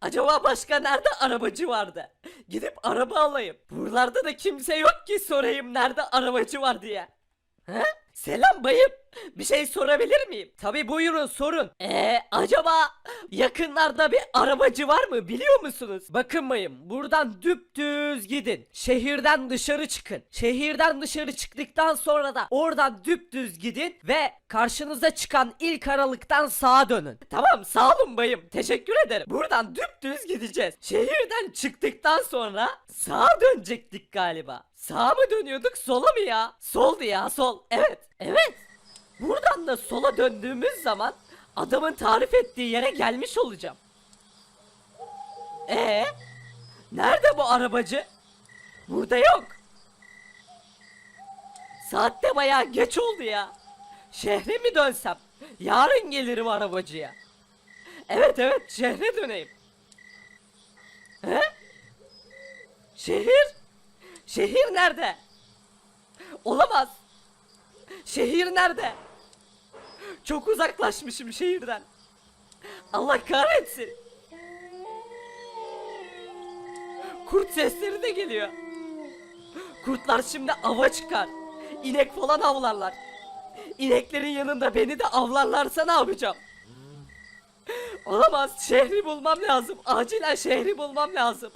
Acaba başka nerede arabacı vardı? Gidip araba alayım. Buralarda da kimse yok ki sorayım nerede arabacı var diye. He? Selam bayım. Bir şey sorabilir miyim? Tabi buyurun sorun. Eee acaba yakınlarda bir arabacı var mı biliyor musunuz? Bakın bayım buradan düpdüz gidin. Şehirden dışarı çıkın. Şehirden dışarı çıktıktan sonra da oradan düpdüz gidin ve karşınıza çıkan ilk aralıktan sağa dönün. Tamam sağ olun bayım. Teşekkür ederim. Buradan düpdüz gideceğiz. Şehirden çıktıktan sonra sağa dönecektik galiba. Sağa mı dönüyorduk sola mı ya? Soldu ya sol. Evet. Evet. Buradan da sola döndüğümüz zaman adamın tarif ettiği yere gelmiş olacağım. Ee? Nerede bu arabacı? Burada yok. Saatte bayağı geç oldu ya. Şehre mi dönsem? Yarın gelirim arabacıya. Evet evet şehre döneyim. He? Şehir? Şehir nerede? Olamaz. Şehir nerede? Çok uzaklaşmışım şehirden. Allah kahretsin. Kurt sesleri de geliyor. Kurtlar şimdi ava çıkar. İnek falan avlarlar. İneklerin yanında beni de avlarlarsa ne yapacağım? Olamaz. Şehri bulmam lazım. Acilen şehri bulmam lazım.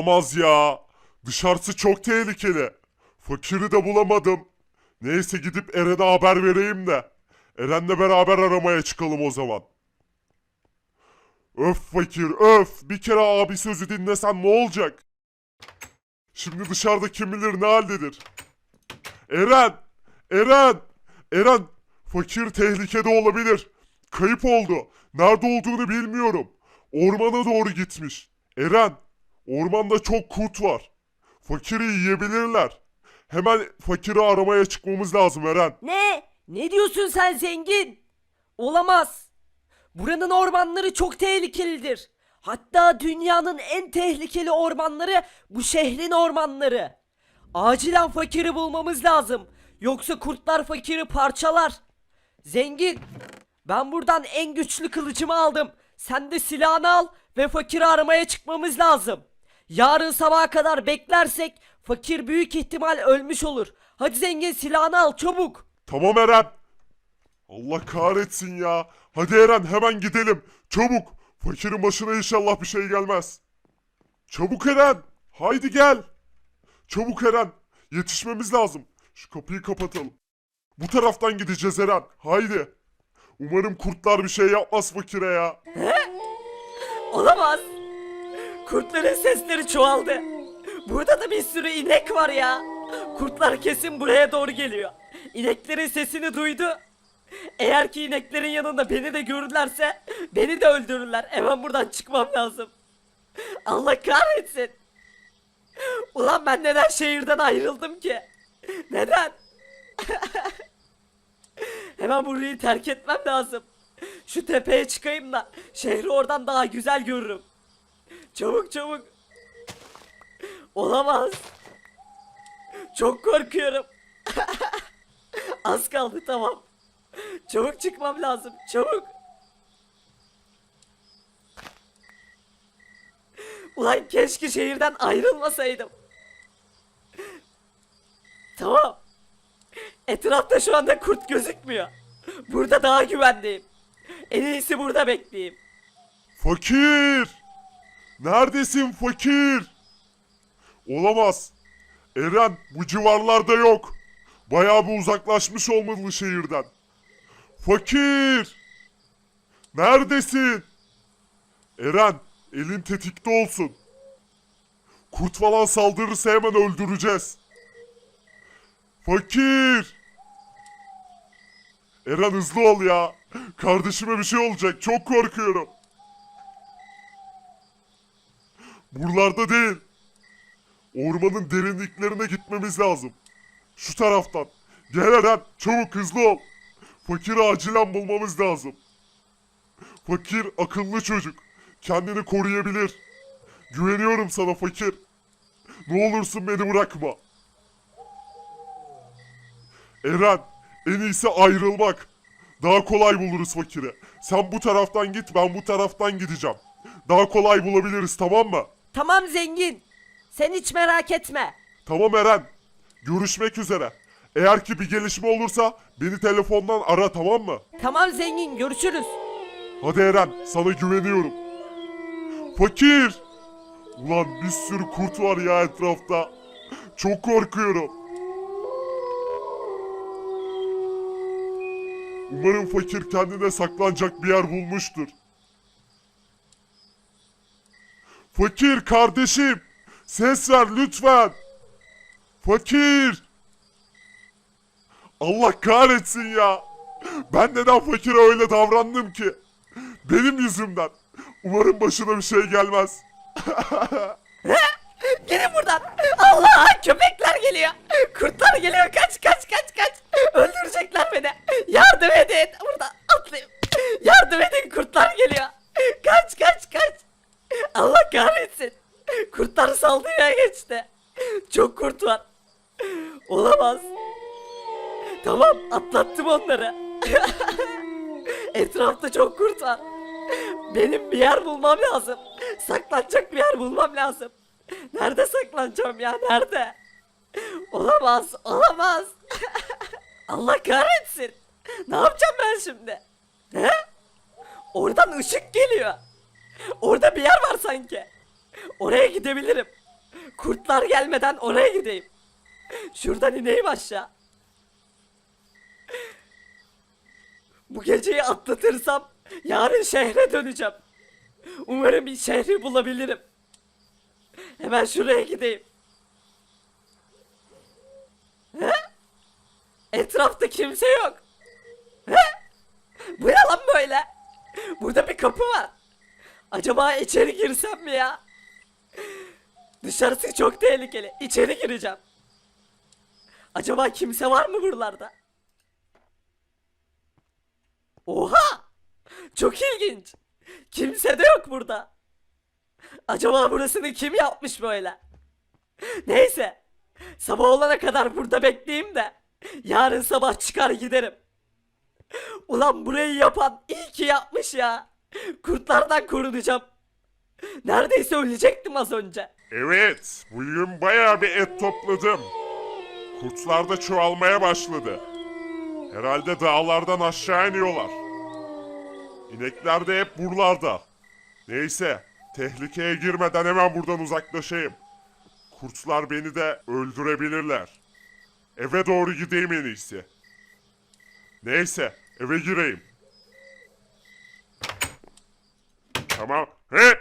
Olamaz ya. Dışarısı çok tehlikeli. Fakiri de bulamadım. Neyse gidip Eren'e haber vereyim de. Eren'le beraber aramaya çıkalım o zaman. Öf fakir öf. Bir kere abi sözü dinlesen ne olacak? Şimdi dışarıda kim bilir ne haldedir. Eren! Eren! Eren! Fakir tehlikede olabilir. Kayıp oldu. Nerede olduğunu bilmiyorum. Ormana doğru gitmiş. Eren! Ormanda çok kurt var. Fakiri yiyebilirler. Hemen fakiri aramaya çıkmamız lazım Eren. Ne? Ne diyorsun sen zengin? Olamaz. Buranın ormanları çok tehlikelidir. Hatta dünyanın en tehlikeli ormanları bu şehrin ormanları. Acilen fakiri bulmamız lazım. Yoksa kurtlar fakiri parçalar. Zengin, ben buradan en güçlü kılıcımı aldım. Sen de silahını al ve fakiri aramaya çıkmamız lazım. Yarın sabaha kadar beklersek fakir büyük ihtimal ölmüş olur. Hadi zengin silahını al çabuk. Tamam Eren. Allah kahretsin ya. Hadi Eren hemen gidelim. Çabuk. Fakirin başına inşallah bir şey gelmez. Çabuk Eren. Haydi gel. Çabuk Eren. Yetişmemiz lazım. Şu kapıyı kapatalım. Bu taraftan gideceğiz Eren. Haydi. Umarım kurtlar bir şey yapmaz fakire ya. Olamaz. Kurtların sesleri çoğaldı. Burada da bir sürü inek var ya. Kurtlar kesin buraya doğru geliyor. İneklerin sesini duydu. Eğer ki ineklerin yanında beni de görürlerse beni de öldürürler. Hemen buradan çıkmam lazım. Allah kahretsin. Ulan ben neden şehirden ayrıldım ki? Neden? Hemen burayı terk etmem lazım. Şu tepeye çıkayım da şehri oradan daha güzel görürüm. Çabuk çabuk. Olamaz. Çok korkuyorum. Az kaldı tamam. Çabuk çıkmam lazım. Çabuk. Ulan keşke şehirden ayrılmasaydım. Tamam. Etrafta şu anda kurt gözükmüyor. Burada daha güvendeyim. En iyisi burada bekleyeyim. Fakir! Neredesin fakir? Olamaz. Eren bu civarlarda yok. Bayağı bir uzaklaşmış olmalı şehirden. Fakir! Neredesin? Eren, elin tetikte olsun. Kurt falan saldırırsa hemen öldüreceğiz. Fakir! Eren hızlı ol ya. Kardeşime bir şey olacak. Çok korkuyorum. Buralarda değil. Ormanın derinliklerine gitmemiz lazım. Şu taraftan. Gel Eren. Çabuk hızlı ol. Fakiri acilen bulmamız lazım. Fakir akıllı çocuk. Kendini koruyabilir. Güveniyorum sana fakir. Ne olursun beni bırakma. Eren, en iyisi ayrılmak. Daha kolay buluruz fakiri. Sen bu taraftan git, ben bu taraftan gideceğim. Daha kolay bulabiliriz, tamam mı? Tamam zengin. Sen hiç merak etme. Tamam Eren. Görüşmek üzere. Eğer ki bir gelişme olursa beni telefondan ara tamam mı? Tamam zengin görüşürüz. Hadi Eren, sana güveniyorum. Fakir! Ulan bir sürü kurt var ya etrafta. Çok korkuyorum. Umarım fakir kendine saklanacak bir yer bulmuştur. Fakir kardeşim! Ses ver lütfen! Fakir! Allah kahretsin ya! Ben neden fakire öyle davrandım ki? Benim yüzümden. Umarım başına bir şey gelmez. Gelin buradan. Allah köpekler geliyor. Kurtlar geliyor. Kaç kaç kaç kaç. Öldürecekler beni. Yardım edin. Burada atlayayım. Yardım edin kurtlar geliyor. Kaç kaç kaç. Allah kahretsin. Kurtlar saldırıya geçti. Çok kurt var. Olamaz. Tamam atlattım onları. Etrafta çok kurt var. Benim bir yer bulmam lazım. Saklanacak bir yer bulmam lazım. Nerede saklanacağım ya nerede? Olamaz olamaz. Allah kahretsin. Ne yapacağım ben şimdi? He? Oradan ışık geliyor. Orada bir yer var sanki. Oraya gidebilirim. Kurtlar gelmeden oraya gideyim. Şuradan ineyim aşağı. Bu geceyi atlatırsam yarın şehre döneceğim. Umarım bir şehri bulabilirim. Hemen şuraya gideyim. He? Etrafta kimse yok. He? Bu ne böyle? Burada bir kapı var. Acaba içeri girsem mi ya? Dışarısı çok tehlikeli. İçeri gireceğim. Acaba kimse var mı buralarda? Oha! Çok ilginç. Kimse de yok burada. Acaba burasını kim yapmış böyle? Neyse. Sabah olana kadar burada bekleyeyim de yarın sabah çıkar giderim. Ulan burayı yapan iyi ki yapmış ya. Kurtlardan korunacağım. Neredeyse ölecektim az önce. Evet, bugün bayağı bir et topladım. Kurtlar da çoğalmaya başladı. Herhalde dağlardan aşağı iniyorlar. İnekler de hep buralarda. Neyse, tehlikeye girmeden hemen buradan uzaklaşayım. Kurtlar beni de öldürebilirler. Eve doğru gideyim en iyisi. Neyse, eve gireyim. Tamam. He!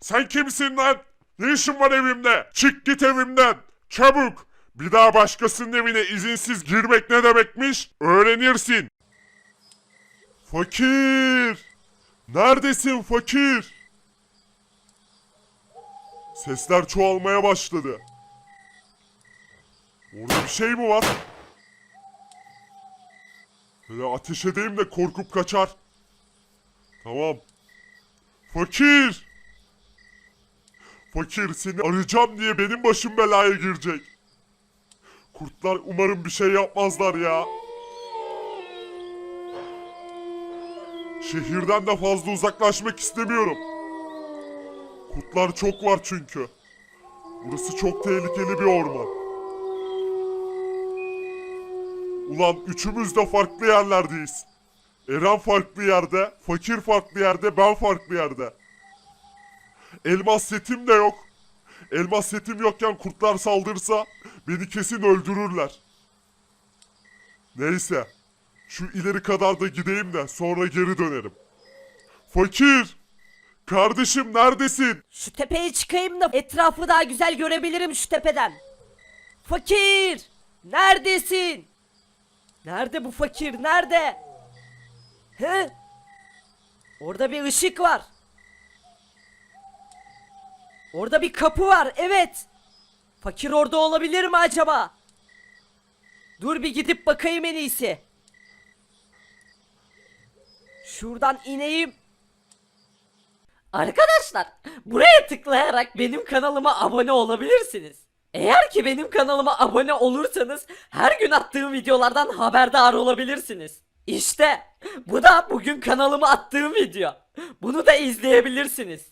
Sen kimsin lan? Ne işin var evimde? Çık git evimden. Çabuk. Bir daha başkasının evine izinsiz girmek ne demekmiş? Öğrenirsin. Fakir. Neredesin fakir? Sesler çoğalmaya başladı. Orada bir şey mi var? Böyle ateş edeyim de korkup kaçar. Tamam. Fakir! Fakir seni arayacağım diye benim başım belaya girecek. Kurtlar umarım bir şey yapmazlar ya. Şehirden de fazla uzaklaşmak istemiyorum. Kurtlar çok var çünkü. Burası çok tehlikeli bir orman. Ulan üçümüz de farklı yerlerdeyiz. Eren farklı yerde, fakir farklı yerde, ben farklı yerde. Elmas setim de yok. Elmas setim yokken kurtlar saldırsa beni kesin öldürürler. Neyse. Şu ileri kadar da gideyim de sonra geri dönerim. Fakir! Kardeşim neredesin? Şu tepeye çıkayım da etrafı daha güzel görebilirim şu tepeden. Fakir! Neredesin? Nerede bu fakir? Nerede? He? Orada bir ışık var. Orada bir kapı var. Evet. Fakir orada olabilir mi acaba? Dur bir gidip bakayım en iyisi. Şuradan ineyim. Arkadaşlar buraya tıklayarak benim kanalıma abone olabilirsiniz. Eğer ki benim kanalıma abone olursanız her gün attığım videolardan haberdar olabilirsiniz. İşte bu da bugün kanalıma attığım video. Bunu da izleyebilirsiniz.